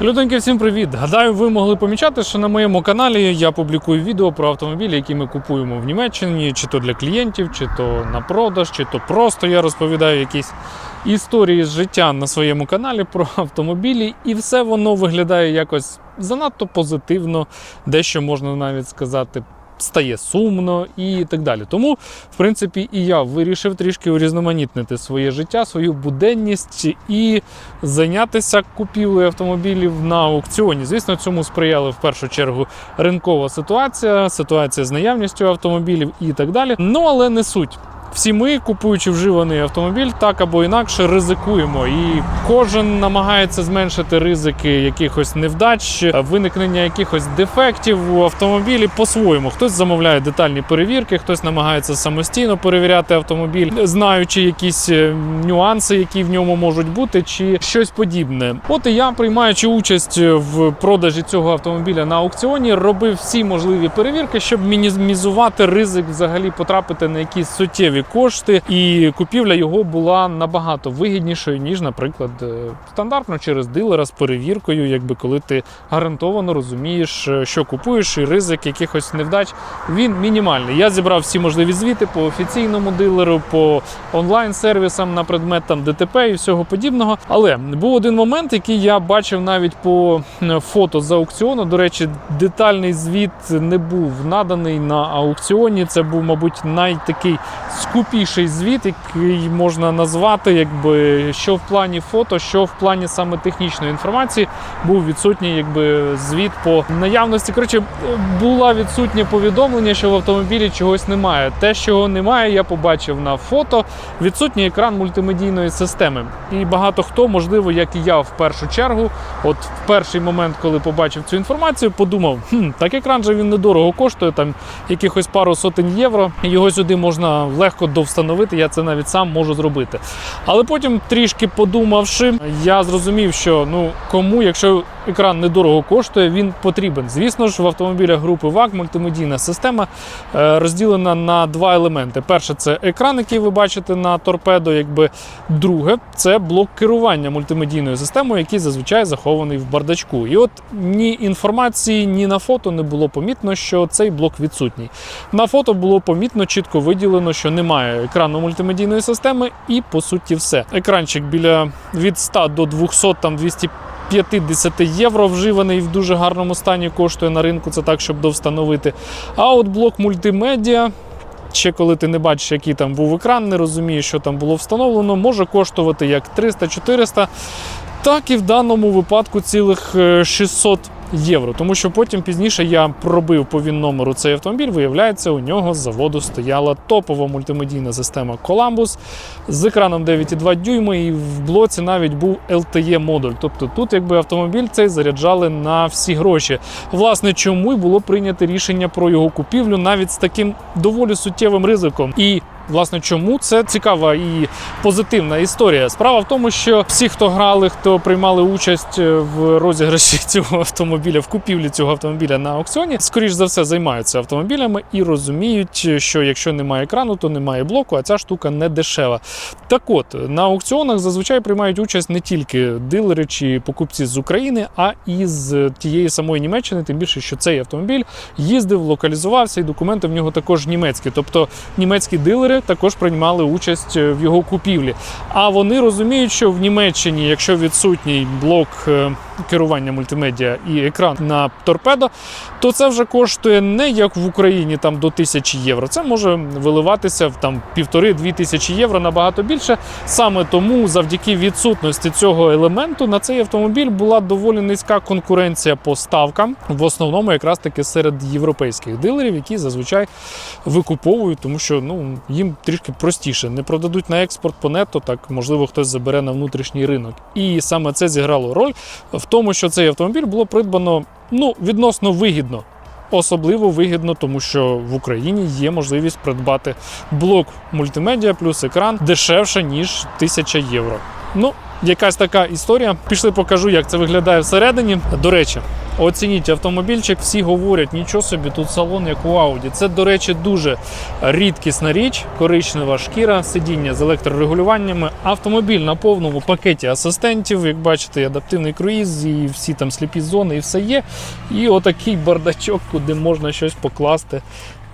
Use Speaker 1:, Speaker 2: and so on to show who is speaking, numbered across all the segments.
Speaker 1: Людоньки, всім привіт! Гадаю, ви могли помічати, що на моєму каналі я публікую відео про автомобілі, які ми купуємо в Німеччині, чи то для клієнтів, чи то на продаж, чи то просто я розповідаю якісь історії з життя на своєму каналі про автомобілі, і все воно виглядає якось занадто позитивно, дещо можна навіть сказати. Стає сумно і так далі. Тому, в принципі, і я вирішив трішки урізноманітнити своє життя, свою буденність і зайнятися купівлею автомобілів на аукціоні. Звісно, цьому сприяли в першу чергу ринкова ситуація, ситуація з наявністю автомобілів і так далі. Ну але не суть. Всі ми, купуючи вживаний автомобіль, так або інакше ризикуємо, і кожен намагається зменшити ризики якихось невдач, виникнення якихось дефектів у автомобілі по-своєму. Хтось замовляє детальні перевірки, хтось намагається самостійно перевіряти автомобіль, знаючи якісь е, нюанси, які в ньому можуть бути, чи щось подібне. От і я, приймаючи участь в продажі цього автомобіля на аукціоні, робив всі можливі перевірки, щоб мінімізувати ризик взагалі потрапити на якісь суттєві кошти, і купівля його була набагато вигіднішою, ніж, наприклад, е, стандартно через дилера з перевіркою, якби коли ти гарантовано розумієш, е, що купуєш, і ризик якихось невдач він мінімальний. Я зібрав всі можливі звіти по офіційному дилеру, по онлайн-сервісам на предмет там ДТП і всього подібного. Але був один момент, який я бачив навіть по е, фото з аукціону. До речі, детальний звіт не був наданий на аукціоні. Це був, мабуть, найтакий скупіший звіт, який можна назвати, якби що в плані фото, що в плані саме технічної інформації, був відсутній якби звіт по наявності. Коротше, була відсутнє повідомлення, що в автомобілі чогось немає. Те, чого немає, я побачив на фото. Відсутній екран мультимедійної системи. І багато хто, можливо, як і я в першу чергу, от в перший момент, коли побачив цю інформацію, подумав: хм, так екран же він недорого коштує, там якихось пару сотень євро. Його сюди можна легко довстановити. Я це навіть сам можу зробити. Але потім, трішки подумавши, я зрозумів, що ну кому, якщо екран недорого коштує, він потрібен. Звісно ж, в автомобілях групи ВАК мультимедійна система е, розділена на два елементи. Перше це екран, який ви бачите на торпедо. Якби друге це блок керування мультимедійною системою, який зазвичай захований в бардачку. І от ні інформації, ні на фото не було помітно, що цей блок відсутній. На фото було помітно, чітко виділено, що немає екрану мультимедійної системи, і по суті все. Екранчик біля від 100 до 200, там 200 50 євро вживаний в дуже гарному стані коштує на ринку. Це так, щоб довстановити. А от блок мультимедіа. Ще коли ти не бачиш, який там був екран, не розумієш, що там було встановлено, може коштувати як 300-400, так і в даному випадку цілих е, 600 євро. Тому що потім пізніше я пробив по він номеру цей автомобіль. Виявляється, у нього з заводу стояла топова мультимедійна система Columbus з екраном 9,2 дюйма, і в блоці навіть був LTE модуль. Тобто тут, якби автомобіль цей заряджали на всі гроші. Власне, чому й було прийнято рішення про його купівлю навіть з таким доволі суттєвим ризиком. І Власне, чому це цікава і позитивна історія? Справа в тому, що всі, хто грали, хто приймали участь в розіграші цього автомобіля, в купівлі цього автомобіля на аукціоні, скоріш за все займаються автомобілями і розуміють, що якщо немає екрану, то немає блоку, а ця штука не дешева. Так от на аукціонах зазвичай приймають участь не тільки дилери чи покупці з України, а і з тієї самої Німеччини. Тим більше, що цей автомобіль їздив, локалізувався, і документи в нього також німецькі, тобто німецькі дилери також приймали участь в його купівлі. А вони розуміють, що в Німеччині, якщо відсутній блок е, керування мультимедіа і екран на торпедо, то це вже коштує не як в Україні там до тисячі євро. Це може виливатися в там півтори-дві тисячі євро набагато більше. Саме тому, завдяки відсутності цього елементу, на цей автомобіль була доволі низька конкуренція по ставкам, в основному якраз таки серед європейських дилерів, які зазвичай викуповують, тому що ну їм трішки простіше. Не продадуть на експорт по нетто, так можливо хтось забере на внутрішній ринок. І саме це зіграло роль в тому, що цей автомобіль було придбано ну відносно вигідно. Особливо вигідно, тому що в Україні є можливість придбати блок мультимедіа плюс екран дешевше ніж 1000 євро. Ну, якась така історія. Пішли, покажу, як це виглядає всередині. До речі, Оцініть автомобільчик, всі говорять, нічого собі, тут салон як у Ауді. Це, до речі, дуже рідкісна річ, коричнева шкіра, сидіння з електрорегулюваннями, автомобіль на повному пакеті асистентів. Як бачите, адаптивний круїз, і всі там сліпі зони, і все є. І отакий бардачок, куди можна щось покласти.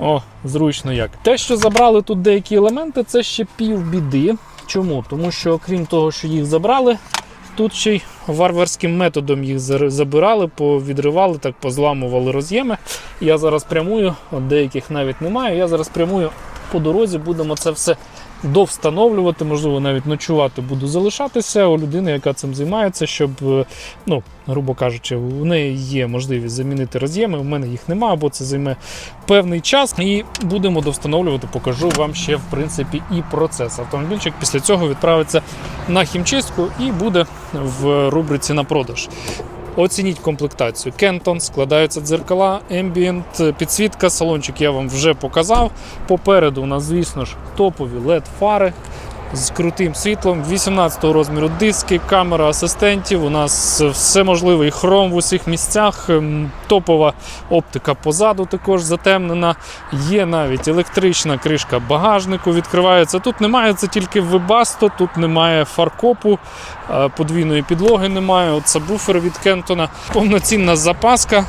Speaker 1: О, зручно як. Те, що забрали тут деякі елементи, це ще пів біди. Чому? Тому що, окрім того, що їх забрали, тут ще й варварським методом їх забирали, повідривали, так позламували роз'єми. Я зараз прямую, от деяких навіть немає. Я зараз прямую по дорозі, будемо це все довстановлювати, можливо, навіть ночувати буду залишатися у людини, яка цим займається, щоб, е, ну, грубо кажучи, у неї є можливість замінити роз'єми. У мене їх немає, бо це займе певний час. І будемо довстановлювати, покажу вам ще, в принципі, і процес. Автомобільчик після цього відправиться на хімчистку і буде в рубриці на продаж. Оцініть комплектацію. Кентон, складаються дзеркала, ембієнт, підсвітка, салончик я вам вже показав. Попереду у нас, звісно ж, топові LED-фари з крутим світлом, 18 розміру диски, камера асистентів. У нас все можливе і хром в усіх місцях. ем, Топова оптика позаду також затемнена. Є навіть електрична кришка багажнику, відкривається. Тут немає це тільки вебасто, тут немає фаркопу, е, подвійної підлоги немає. От сабвуфер від Кентона. Повноцінна запаска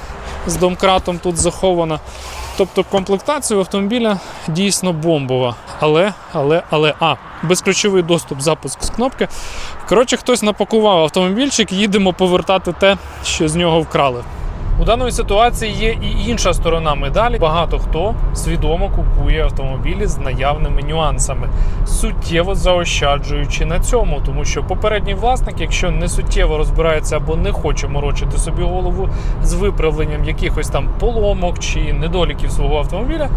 Speaker 1: з домкратом тут захована. Тобто комплектація автомобіля дійсно бомбова. Але, але, але, а, безключовий доступ, запуск з кнопки. Коротше, хтось напакував автомобільчик, їдемо повертати те, що з нього вкрали. У даної ситуації є і інша сторона медалі. Багато хто свідомо купує автомобілі з наявними нюансами, суттєво заощаджуючи на цьому, тому що попередній власник, якщо не суттєво розбирається або не хоче морочити собі голову з виправленням якихось там поломок чи недоліків свого автомобіля,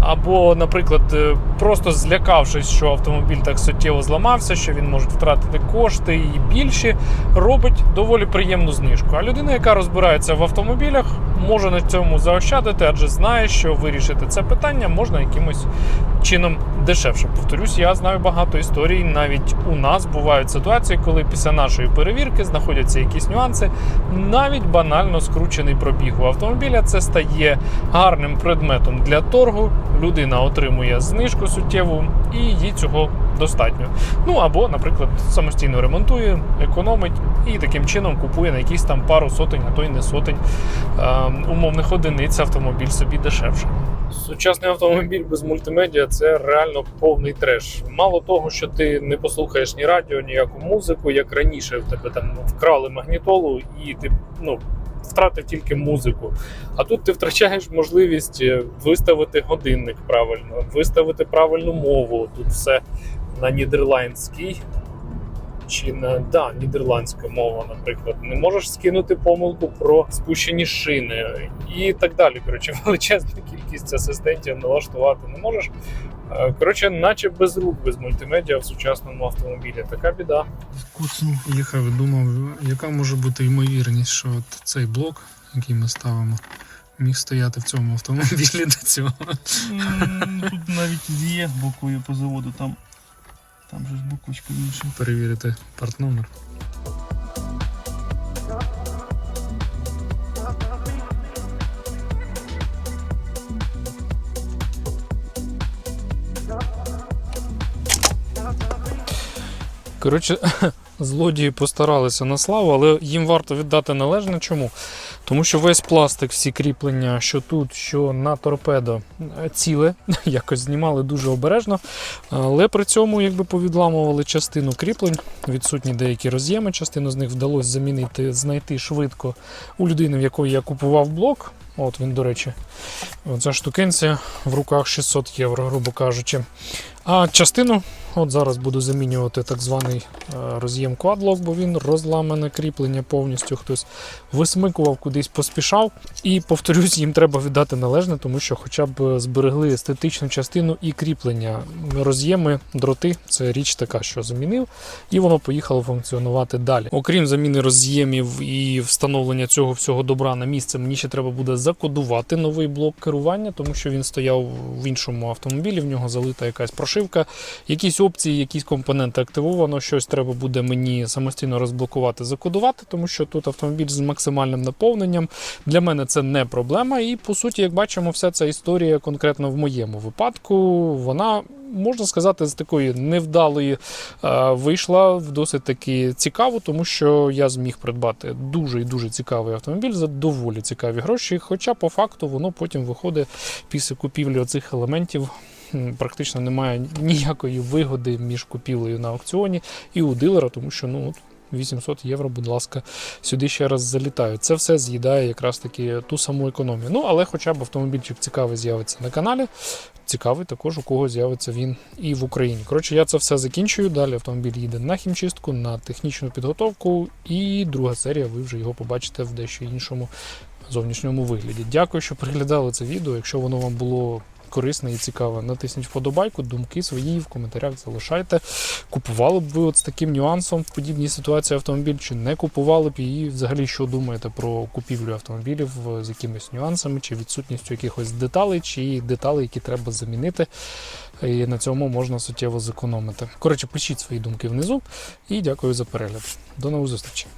Speaker 1: або, наприклад, е, просто злякавшись, що автомобіль так суттєво зламався, що він може втратити кошти і більші, робить доволі приємну знижку. А людина, яка розбирається в автомобілях, може на цьому заощадити, адже знає, що вирішити це питання можна якимось чином дешевше. Повторюсь, я знаю багато історій. Навіть у нас бувають ситуації, коли після нашої перевірки знаходяться якісь нюанси, навіть банально скручений пробіг у автомобіля. Це стає гарним предметом для торгу. Людина отримує знижку суттєву, і їй цього достатньо. Ну або, наприклад, самостійно ремонтує, економить і таким чином купує на якісь там пару сотень, а то й не сотень е, умовних одиниць автомобіль собі дешевше. Сучасний автомобіль без мультимедіа це реально повний треш. Мало того, що ти не послухаєш ні радіо, ніяку музику, як раніше в тебе там вкрали магнітолу, і ти ну. Втратив тільки музику. А тут ти втрачаєш можливість е, виставити годинник правильно, виставити правильну мову. Тут все на нідерландській чи на да, нідерландська мова, наприклад. Не можеш скинути помилку про спущені шини і так далі. Коротше, величезна кількість асистентів налаштувати не можеш. Е, Коротше, наче без рук, без мультимедіа в сучасному автомобілі. Така біда.
Speaker 2: Куцнув, їхав і думав, яка може бути ймовірність, що от цей блок, який ми ставимо, міг стояти в цьому автомобілі до цього.
Speaker 3: Тут навіть є буквою по заводу, там, там же ж буквочка інша.
Speaker 2: Перевірити партномер.
Speaker 1: Коротше, злодії постаралися на славу, але їм варто віддати належне. Чому? Тому що весь пластик, всі кріплення, що тут, що на торпедо, е, ціле, якось знімали дуже обережно. Але при цьому якби повідламували частину кріплень, відсутні деякі роз'єми. Частину з них вдалося замінити, знайти швидко у людини, в якої я купував блок. От він, до речі, ця штукенція в руках 600 євро, грубо кажучи. А частину, от зараз буду замінювати так званий е, роз'єм Quadlock, бо він розламане кріплення повністю. Хтось висмикував, кудись поспішав. І повторюсь, їм треба віддати належне, тому що хоча б зберегли естетичну частину і кріплення. Роз'єми, дроти це річ така, що замінив, і воно поїхало функціонувати далі. Окрім заміни роз'ємів і встановлення цього всього добра на місце, мені ще треба буде закодувати новий блок керування, тому що він стояв в іншому автомобілі, в нього залита якась прошивка, якісь опції, якісь компоненти активовано, щось треба буде мені самостійно розблокувати, закодувати, тому що тут автомобіль з максимальним наповненням. Для мене це не проблема. І по суті, як бачимо, вся ця історія конкретно в моєму випадку, вона. Можна сказати, з такої невдалої е, вийшла в досить таки цікаво, тому що я зміг придбати дуже і дуже цікавий автомобіль за доволі цікаві гроші. Хоча по факту воно потім виходить після купівлі оцих елементів. Практично немає ніякої вигоди між купівлею на аукціоні і у дилера, тому що ну 800 євро, будь ласка, сюди ще раз залітають. Це все з'їдає якраз таки ту саму економію. Ну але хоча б автомобільчик цікавий з'явиться на каналі. Цікавий також, у кого з'явиться він і в Україні. Коротше, я це все закінчую. Далі автомобіль їде на хімчистку, на технічну підготовку. І друга серія, ви вже його побачите в дещо іншому зовнішньому вигляді. Дякую, що переглядали це відео. Якщо воно вам було корисне і цікаве, натисніть вподобайку, думки свої в коментарях залишайте. Купували б ви от з таким нюансом в подібній ситуації автомобіль, чи не купували б і взагалі що думаєте про купівлю автомобілів з якимись нюансами, чи відсутністю якихось деталей, чи деталей, які треба замінити. І на цьому можна суттєво зекономити. Коротше, пишіть свої думки внизу і дякую за перегляд. До нових зустрічей.